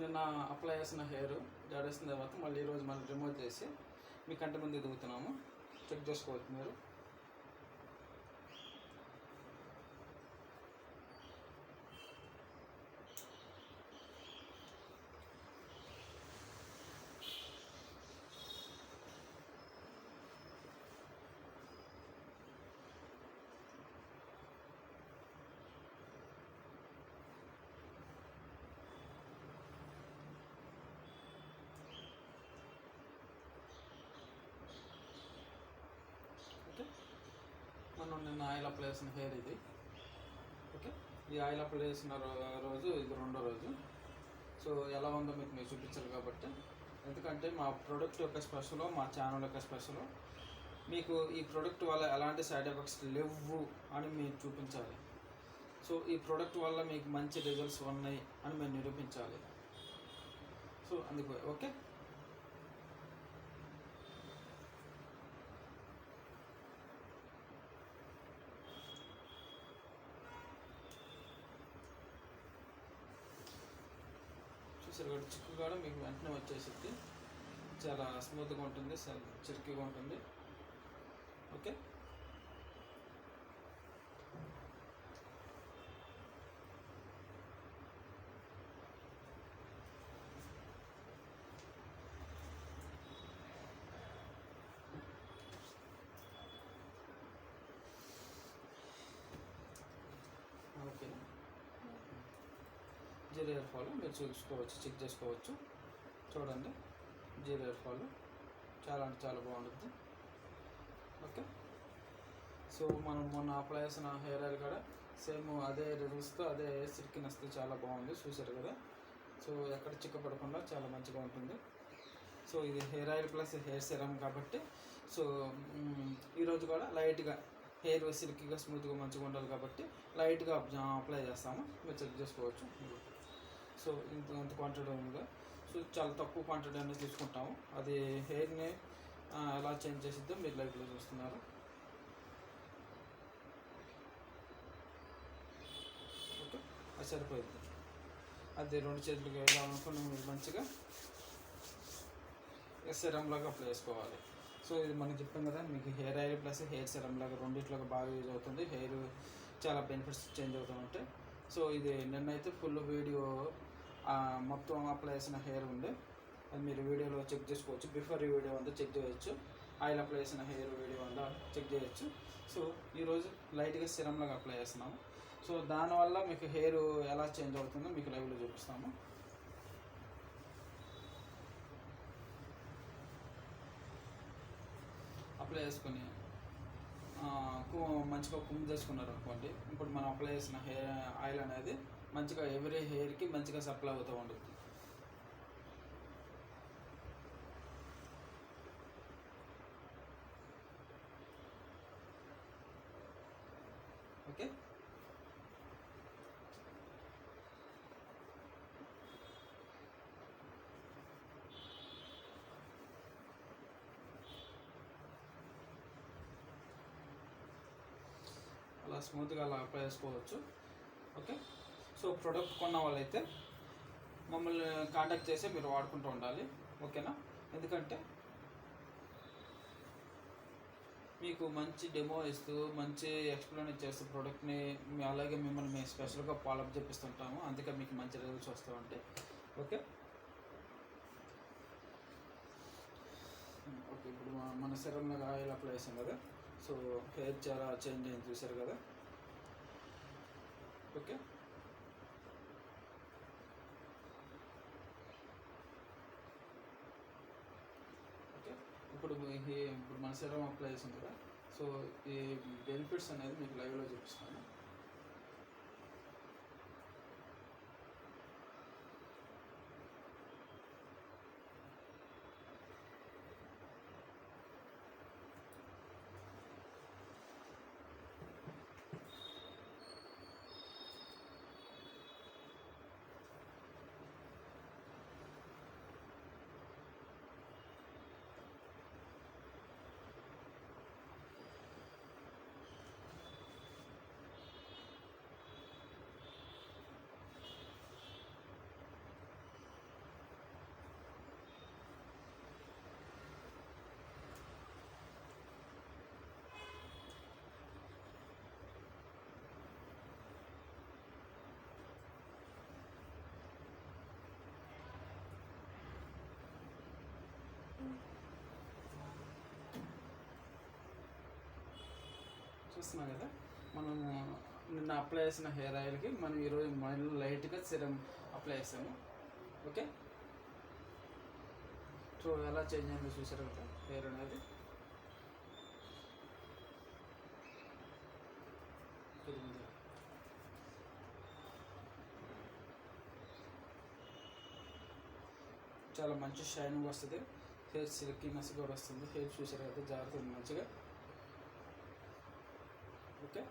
నిన్న అప్లై చేసిన హెయిర్ జడేసిన తర్వాత మళ్ళీ ఈరోజు మళ్ళీ రిమూవ్ చేసి మీ కంటి ముందు దిగుతున్నాము. చెక్ చేసుకోవచ్చు మీరు ఓకే మనం నిన్న ఆయిల్ అప్లై చేసిన హెయిర్ ఇది. ఓకే? ఈ ఆయిల్ అప్లై చేసిన రోజు ఇది రెండో రోజు. సో ఎలా ఉందో మీకు మీరు చూపించాలి కాబట్టి. ఎందుకంటే మా ప్రోడక్ట్ యొక్క స్పెషల్ మా ఛానల్ యొక్క స్పెషల్ మీకు ఈ ప్రోడక్ట్ వల్ల ఎలాంటి సైడ్ ఎఫెక్ట్స్ లేవు అని మీరు చూపించాలి. సో ఈ ప్రోడక్ట్ వల్ల మీకు మంచి రిజల్ట్స్ ఉన్నాయి అని మేము నిరూపించాలి. సో అందుకు ఓకే? కూడా చిక్కు కూడా మీకు వెంటనే వచ్చేసిద్ది. చాలా స్మూత్గా ఉంటుంది చాలా చిరికిగా ఉంటుంది. ఓకే? జీరో ఫాల్ మీరు చూసుకోవచ్చు చెక్ చేసుకోవచ్చు. చూడండి. జీరో ఫాల్ చాలా అంటే చాలా బాగుంటుంది. ఓకే సో మనం మొన్న అప్లై చేసిన హెయిర్ ఆయిల్ కూడా సేమ్ అదే రిజల్ట్స్తో అదే సిల్కినెస్తో చాలా బాగుంది. చూసారు కదా? సో ఎక్కడ చిక్కపడకుండా చాలా మంచిగా ఉంటుంది. సో ఇది hair oil plus hair serum కాబట్టి సో ఈరోజు కూడా లైట్గా హెయిర్ సిల్కీగా స్మూత్గా మంచిగా ఉండాలి కాబట్టి లైట్గా అప్లై చేస్తాము. మీరు చెక్ చేసుకోవచ్చు. సో ఇంత ఇంత క్వాంటిటీ ఉంది. సో చాలా తక్కువ క్వాంటిటీ అనేది తీసుకుంటాము. అది హెయిర్ని ఎలా చేంజ్ చేసిద్దో మీరు లైఫ్లో చూస్తున్నారు. ఓకే. అది సరిపోయింది. అది రెండు చేతులకి వేయాలనుకుని మీరు మంచిగా. సెరమ్ లాగా అప్లై చేసుకోవాలి. సో ఇది మనం చెప్పాం కదా మీకు hair oil plus hair serum లాగా రెండిట్లాగా బాగా యూజ్ అవుతుంది. హెయిర్ చాలా బెనిఫిట్స్ చేంజ్ అవుతూ ఉంటాయి. సో ఇది నిన్నైతే ఫుల్ వీడియో మొత్తం అప్లై చేసిన హెయిర్ ఉంది అది మీరు వీడియోలో చెక్ చేసుకోవచ్చు. బిఫోర్ ఈ వీడియో అంతా చెక్ చేయవచ్చు ఆయిల్ అప్లై చేసిన హెయిర్ వీడియో అంతా చెక్ చేయవచ్చు సో ఈరోజు లైట్గా సిరమ్ లాగా అప్లై చేస్తున్నాము. సో దానివల్ల మీకు హెయిర్ ఎలా చేంజ్ అవుతుందో మీకు లైవ్లో చూపిస్తాము. అప్లై చేసుకుని మంచిగా కుమ్ చేసుకున్నారు అనుకోండి. ఇప్పుడు మనం అప్లై చేసిన హెయిర్ ఆయిల్ అనేది మంచిగా ఎవరీ హెయిర్కి మంచిగా సప్లై అవుతూ ఉంటుంది ఓకే? అలా స్మూత్గా అలా అప్లై చేసుకోవచ్చు. ఓకే? సో ప్రోడక్ట్ కొన్న వాళ్ళైతే మమ్మల్ని కాంటాక్ట్ చేసి మీరు వాడుకుంటూ ఉండాలి. ఓకేనా? ఎందుకంటే మీకు మంచి డెమో ఇస్తూ మంచి ఎక్స్ప్లెయిన్ చేస్తూ ప్రోడక్ట్ని అలాగే మిమ్మల్ని మేము స్పెషల్గా ఫాలోఅప్ చేపిస్తుంటాము. అందుకే మీకు మంచి రిజల్ట్స్ వస్తూ ఉంటాయి. ఓకే? ఓకే ఇప్పుడు మన- మన ఆయిల్ అప్లై చేసాం కదా? సో హెయిర్ చాలా చేంజ్ అయింది చూసారు కదా? ఓకే? ఇప్పుడు మన సెలవు అప్లై చేసాం కదా. సో ఈ బెనిఫిట్స్ అనేది మీకు లైవ్లో చూపిస్తాను. చూస్తున్నాం కదా మనం నిన్న అప్లై చేసిన హెయిర్ ఆయిల్కి మనం ఈరోజు మళ్ళీ లైట్గా సిరం అప్లై చేసాము. ఓకే సో ఎలా చేంజ్ అయిందో చూసారు కదా హెయిర్ అనేది? పెరిగింది. చాలా మంచి షైనింగ్ వస్తుంది. హెయిర్ సిల్కీనెస్ కూడా వస్తుంది. హెయిర్ చూసారు కదా జాగ్రత్త మంచిగా. ఓకే.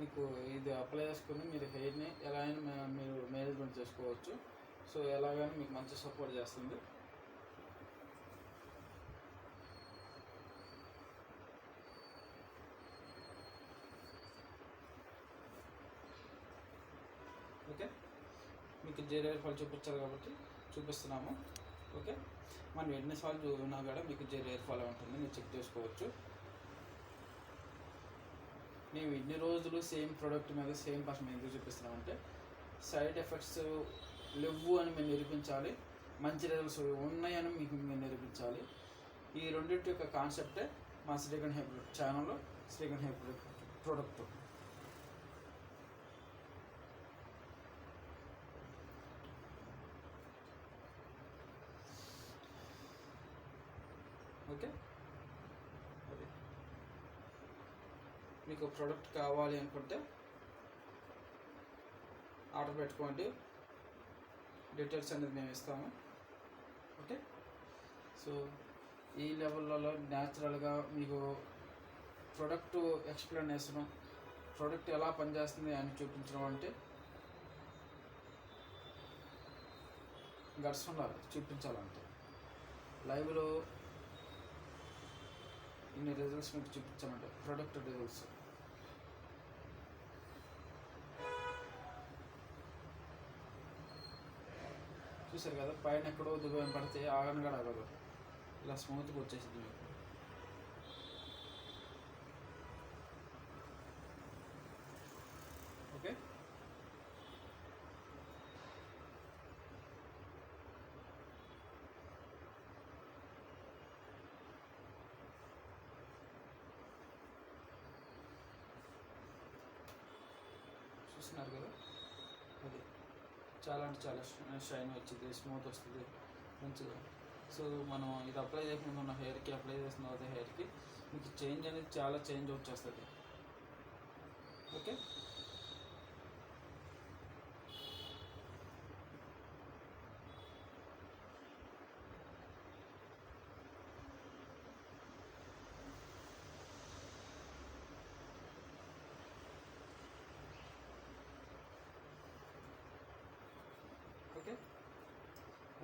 మీకు ఇది అప్లై చేసుకుని మీరు హెయిర్ని ఎలా అయినా మీరు మేనేజ్మెంట్ చేసుకోవచ్చు. సో ఎలాగైనా మీకు మంచి సపోర్ట్ చేస్తుంది. ఓకే. మీకు జెల్ హెయిర్ ఫాల్ చూపించాలి కాబట్టి చూపిస్తున్నాము. ఓకే? మనం ఎన్నిసార్లు చూసినా కూడా మీకు జెల్ హెయిర్ ఫాల్ ఉంటుంది. మీరు చెక్ చేసుకోవచ్చు. మేము ఇన్ని రోజులు సేమ్ ప్రోడక్ట్ మీద సేమ్ పర్సన్ ఎందుకు చూపిస్తున్నామంటే సైడ్ ఎఫెక్ట్స్ లేవు అని మేము నిరూపించాలి. మంచి రిజల్ట్స్ ఉన్నాయని మీకు మేము నిరూపించాలి. ఈ రెండింటి యొక్క కాన్సెప్టే మా శ్రీగణ్ హెయిర్ ఛానల్లో శ్రీగణ్ హెయిర్ ప్రోడక్ట్ ఓకే అది మీకు ప్రోడక్ట్ కావాలి అనుకుంటే ఆర్డర్ పెట్టుకోండి. డీటెయిల్స్ అనేది మేము ఇస్తాము. ఓకే సో ఈ లెవెల్లో న్యాచురల్గా మీకు ప్రోడక్ట్ ఎక్స్ప్లెనేషన్ ప్రోడక్ట్ ఎలా పనిచేస్తుంది అని చూపించడం అంటే గట్స్ ఉండాలి చూపించాలంటే లైవ్లో ఇన్ని రిజల్ట్స్ మీకు చూపించామంటే ప్రొడక్ట్ రిజల్ట్స్ చూసారు కదా పైన ఎక్కడో దుబాయం పడితే ఆగను కూడా ఆగదు ఇలా స్మూత్గా వచ్చేసింది మీకు ఓకే చూస్తున్నారు కదా? అది చాలా అంటే చాలా షైన్ వచ్చింది స్మూత్ వస్తుంది మంచిగా. సో మనం ఇది అప్లై చేసిన మన హెయిర్కి అప్లై చేసిన తర్వాత హెయిర్కి మీకు చేంజ్ అనేది చాలా చేంజ్ వచ్చేస్తుంది. ఓకే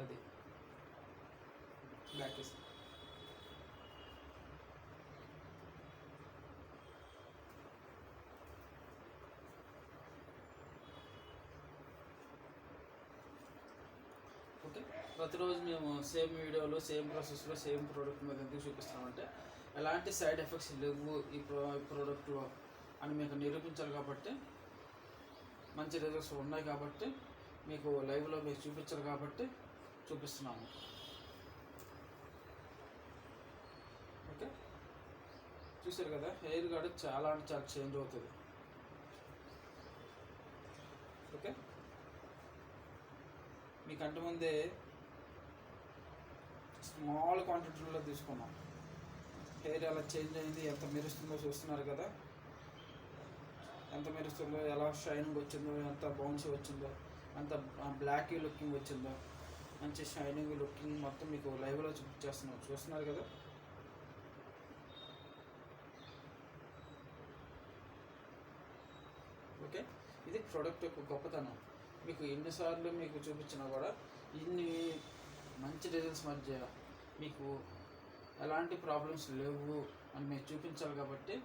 అది బ్యాక్ ఇస్తాం ఓకే ప్రతిరోజు మేము సేమ్ వీడియోలో సేమ్ ప్రాసెస్లో సేమ్ ప్రోడక్ట్ మీద ఎందుకు చూపిస్తామంటే ఎలాంటి సైడ్ ఎఫెక్ట్స్ లేవు ఈ ప్రో ప్రోడక్ట్లో అని మీకు నిరూపించాలి కాబట్టి మంచి రిజల్ట్స్ ఉన్నాయి కాబట్టి మీకు లైవ్లో మీకు చూపించాలి కాబట్టి చూపిస్తున్నాము. ఓకే? చూసారు కదా? హెయిర్ కూడా చాలా అంటే చాలా చేంజ్ అవుతుంది ఓకే మీకంటే ముందే స్మాల్ క్వాంటిటీలో తీసుకున్నాం. హెయిర్ ఎలా చేంజ్ అయింది ఎంత మెరుస్తుందో చూస్తున్నారు కదా. ఎంత మెరుస్తుందో ఎలా షైనింగ్ వచ్చిందో ఎంత బౌన్స్ వచ్చిందో అంత బ్లాక్ లుకింగ్ వచ్చిందో మంచి షైనింగ్ లుకింగ్ మొత్తం మీకు లైవ్లో చూపించేస్తున్నాం చూస్తున్నారు కదా. ఓకే? ఇది ప్రోడక్ట్ యొక్క గొప్పతనం. మీకు ఎన్నిసార్లు మీకు చూపించినా కూడా ఇన్ని మంచి రిజల్ట్స్ మధ్య మీకు ఎలాంటి ప్రాబ్లమ్స్ లేవు అని మీరు చూపించాలి కాబట్టి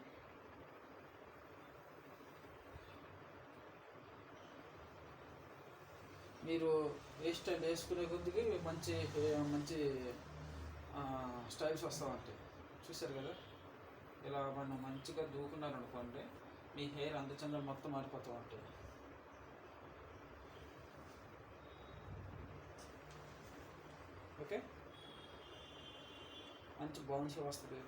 మీరు హెయిర్ స్టైల్ వేసుకునే కొద్దికి మంచి మంచి స్టైల్స్ వస్తూ ఉంటాయి చూసారు కదా? ఇలా మనం మంచిగా దూకున్నారనుకోండి మీ హెయిర్ అందచందాలు మొత్తం మారిపోతూ ఉంటాయి ఓకే? మంచి బౌన్స్ వస్తుంది.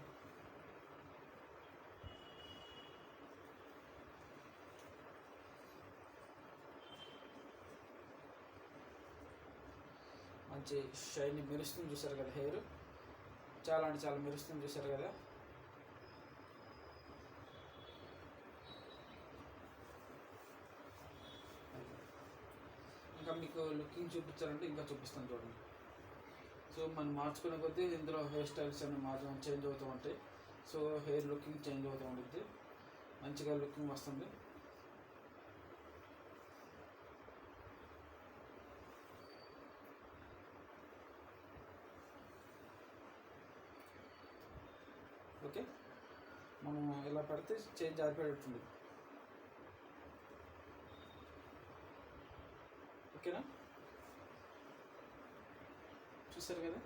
మంచి షైన్ మెరుస్తుంది చూసారు కదా హెయిర్. చాలా అంటే చాలా మెరుస్తుంది చూసారు కదా. ఇంకా మీకు లుకింగ్ చూపించాలంటే ఇంకా చూపిస్తాను చూడండి. సో మనం మార్చుకునే కొద్దీ ఇందులో హెయిర్ స్టైల్స్ అన్ని మార్చడం చేంజ్ అవుతూ ఉంటాయి. సో హెయిర్ లుకింగ్ చేంజ్ అవుతూ ఉంటుంది మంచిగా లుకింగ్ వస్తుంది. ఓకే. మనం ఇలా పడితే చేంజ్ ఆరిపోయేటుంది ఓకేనా? చూసారు కదా?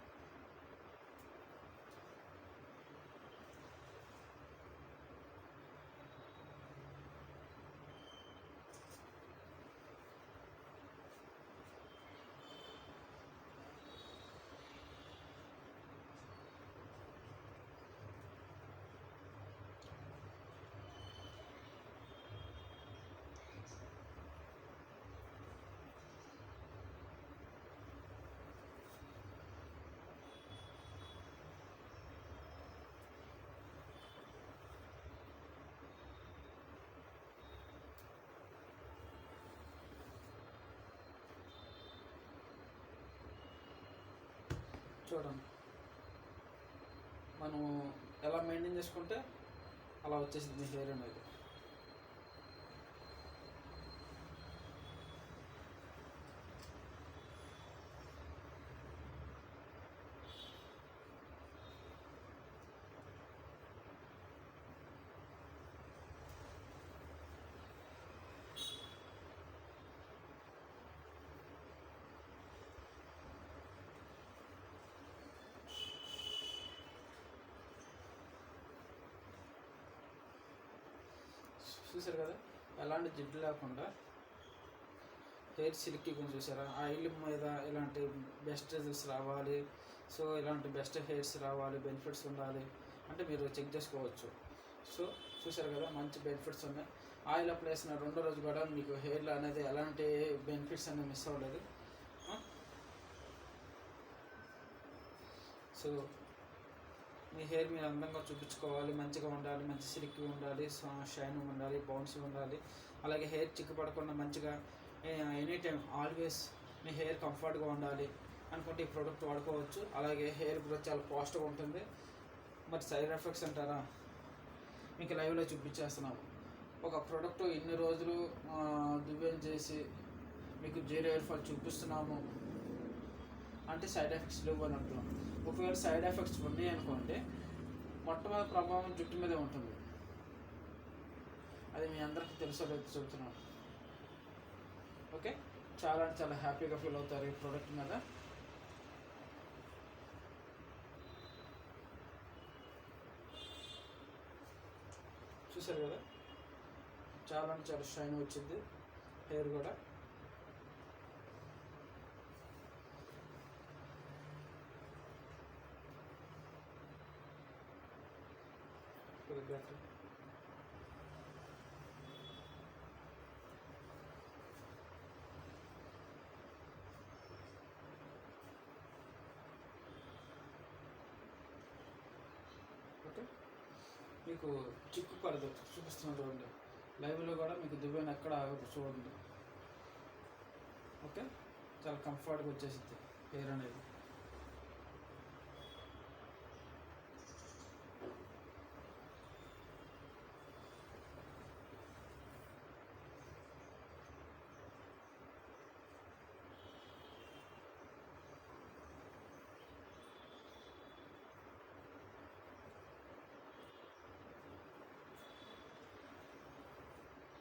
చూడండి. మనం ఎలా మెయింటైన్ చేసుకుంటే అలా వచ్చేసింది మీ హెయిర్ అనేది. చూసారు కదా? ఎలాంటి జిడ్డు లేకుండా హెయిర్ సిల్కీ కొంచెం చూసారా ఆయిల్ మీద ఇలాంటి బెస్ట్ రిజల్ట్స్ రావాలి. సో ఇలాంటి బెస్ట్ హెయిర్స్ రావాలి బెనిఫిట్స్ ఉండాలి అంటే మీరు చెక్ చేసుకోవచ్చు. సో చూసారు కదా? మంచి బెనిఫిట్స్ ఉన్నాయి. ఆయిల్ అప్లై చేసిన రెండో రోజు కూడా మీకు హెయిర్లో అనేది ఎలాంటి బెనిఫిట్స్ అనేది మిస్ అవ్వలేదు. సో మీ హెయిర్ మీరు అందంగా చూపించుకోవాలి మంచిగా ఉండాలి మంచి సిల్క్ ఉండాలి షైన్ ఉండాలి బౌన్స్ ఉండాలి. అలాగే హెయిర్ చిక్కు పడకుండా మంచిగా ఎనీ టైం ఆల్వేస్ మీ హెయిర్ కంఫర్ట్గా ఉండాలి అనుకుంటే ఈ ప్రోడక్ట్ వాడుకోవచ్చు. అలాగే హెయిర్ గ్రోత్ చాలా పాజిటివ్ ఉంటుంది. మరి సైడ్ ఎఫెక్ట్స్ అంటారా? మీకు లైవ్లో చూపించేస్తున్నాము. ఒక ప్రోడక్ట్ ఇన్ని రోజులు దివ్యం చేసి మీకు జీరో ఎయిర్ ఫాల్ చూపిస్తున్నాము. అంటే సైడ్ ఎఫెక్ట్స్ లేవు అని అంటున్నాం. ఒకవేళ సైడ్ ఎఫెక్ట్స్ ఉన్నాయి అనుకోండి మొట్టమొదటి ప్రభావం జుట్టు మీదే ఉంటుంది. అది మీ అందరికీ తెలుసో లేదు చెబుతున్నాను. ఓకే చాలా అంటే చాలా హ్యాపీగా ఫీల్ అవుతారు ఈ ప్రోడక్ట్ మీద. చూసారు కదా? చాలా అంటే చాలా షైన్ వచ్చింది. హెయిర్ కూడా. కొద్దిగా ఓకే. మీకు చిక్కు పడదు చూపిస్తున్నాను చూడండి లైవ్లో కూడా మీకు దివ్యాన్ని ఎక్కడ చూడండి. ఓకే. చాలా కంఫర్ట్గా వచ్చేసింది హెయిర్ అనేది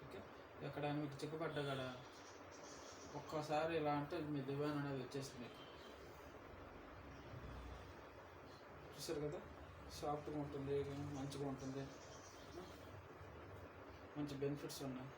ఓకే ఎక్కడ మీకు చిక్కబడ్డ కదా ఒక్కసారి ఇలా అంటే మీ దివ్యాన్ అనేది వచ్చేస్తుంది మీకు చూసారు కదా? సాఫ్ట్గా ఉంటుంది మంచిగా ఉంటుంది. మంచి బెనిఫిట్స్ ఉన్నాయి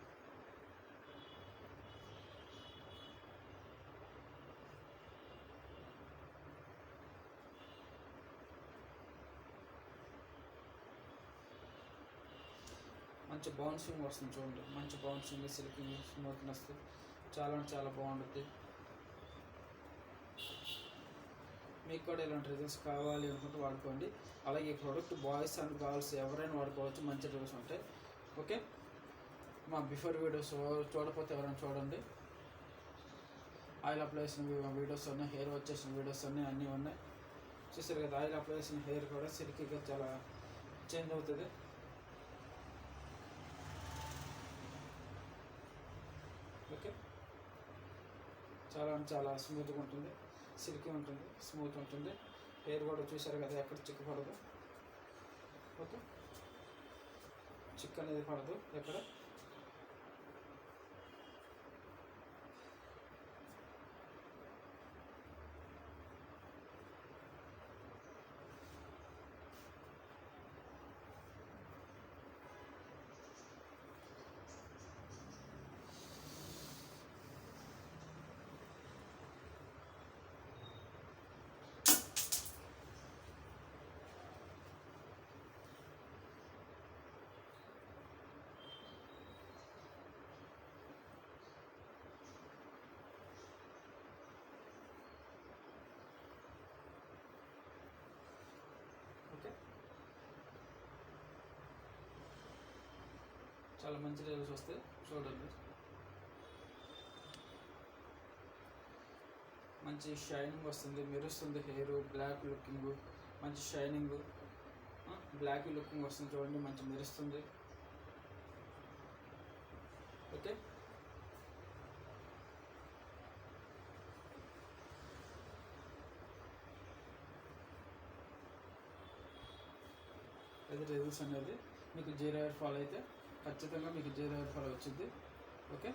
మంచి బౌన్సింగ్ వస్తుంది చూడండి. మంచి బౌన్సింగ్ సిల్కింగ్ స్మూత్నెస్ చాలా అంటే చాలా బాగుంటుంది. మీకు కూడా ఇలాంటి రిజల్ట్స్ కావాలి అనుకుంటే వాడుకోండి. అలాగే ఈ ప్రోడక్ట్ బాయ్స్ అండ్ గర్ల్స్ ఎవరైనా వాడుకోవచ్చు మంచి రిజల్ట్స్ ఉంటాయి. ఓకే మా బిఫోర్ వీడియోస్ చూడకపోతే ఎవరైనా చూడండి. ఆయిల్ అప్లై చేసిన వీడియోస్ ఉన్నాయి హెయిర్ వచ్చేసిన వీడియోస్ ఉన్నాయి అన్నీ ఉన్నాయి. చూసారు కదా ఆయిల్ అప్లై చేసిన హెయిర్ కూడా సిల్కీగా చాలా చేంజ్ అవుతుంది. ఓకే. చాలా చాలా స్మూత్గా ఉంటుంది. సిల్కీ ఉంటుంది. స్మూత్ ఉంటుంది. హెయిర్ కూడా చూసారు కదా ఎక్కడ చిక్కు పడదు. ఓకే. చిక్ అనేది పడదు ఎక్కడ ఓకే చాలా మంచి రిజల్ట్స్ వస్తాయి. చూడండి మంచి షైనింగ్ వస్తుంది. మెరుస్తుంది హెయిర్ బ్లాక్ లుకింగ్ మంచి షైనింగ్ బ్లాక్ లుకింగ్ వస్తుంది చూడండి. మంచి మెరుస్తుంది. ఓకే అది రిజల్ట్స్ అనేది మీకు జీరో హెయిర్ ఫాల్ అయితే ఖచ్చితంగా మీకు జీరో ఫాల్ వచ్చింది. ఓకే?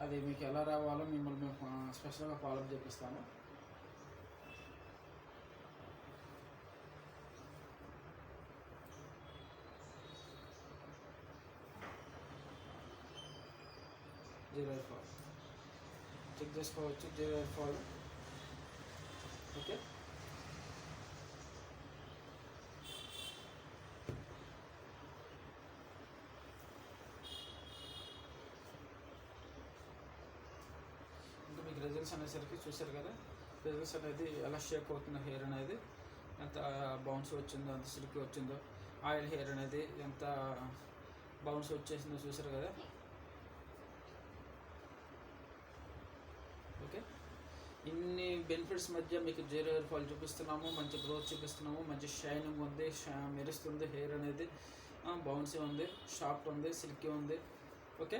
అది మీకు ఎలా రావాలో మిమ్మల్ని మేము స్పెషల్గా ఫాలోఅప్ చేపిస్తాము. జీరో హెయిర్ ఫాల్ చెక్ చేసుకోవచ్చు జీరో ఫాల్ ఓకే ఇంకా మీకు రిజల్ట్స్ అనేసరికి చూశారు కదా? రిజల్ట్స్ అనేది ఎలా షేక్ అవుతుంది హెయిర్ అనేది ఎంత బౌన్స్ వచ్చిందో ఎంత సిల్క్ వచ్చిందో ఆయిల్ హెయిర్ అనేది ఎంత బౌన్స్ వచ్చేసిందో చూశారు కదా? ఓకే ఇన్ని బెనిఫిట్స్ మధ్య మీకు జీరో హెయిర్ ఫాల్ చూపిస్తున్నాము మంచి గ్రోత్ చూపిస్తున్నాము మంచి షైనింగ్ ఉంది షా- మెరుస్తుంది హెయిర్ అనేది బౌన్సీ ఉంది షార్ప్ ఉంది సిల్కీ ఉంది. ఓకే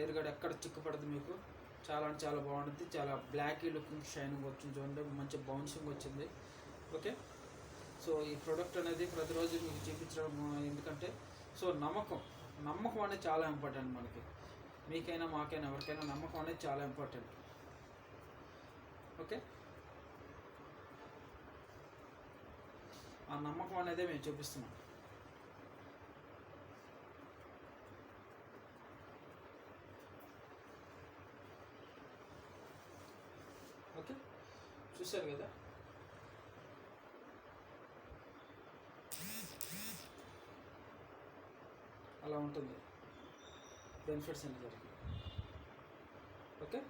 హెయిర్ గడ్ ఎక్కడ చిక్కుపడదు మీకు. చాలా అంటే చాలా బాగుంటుంది. చాలా బ్లాకీ లుకింగ్ షైనింగ్ వచ్చింది చూడండి. మంచి బౌన్సింగ్ వచ్చింది. ఓకే సో ఈ ప్రోడక్ట్ అనేది ప్రతిరోజు మీకు చూపించడం ఎందుకంటే సో నమ్మకం నమ్మకం అనేది చాలా ఇంపార్టెంట్ మనకి. మీకైనా మాకైనా ఎవరికైనా నమ్మకం అనేది చాలా ఇంపార్టెంట్ ఓకే ఆ నమ్మకం అనేది మేము చూపిస్తున్నాం ఓకే చూశారు కదా. అలా ఉంటుంది. బెనిఫిట్స్ అనేది ఓకే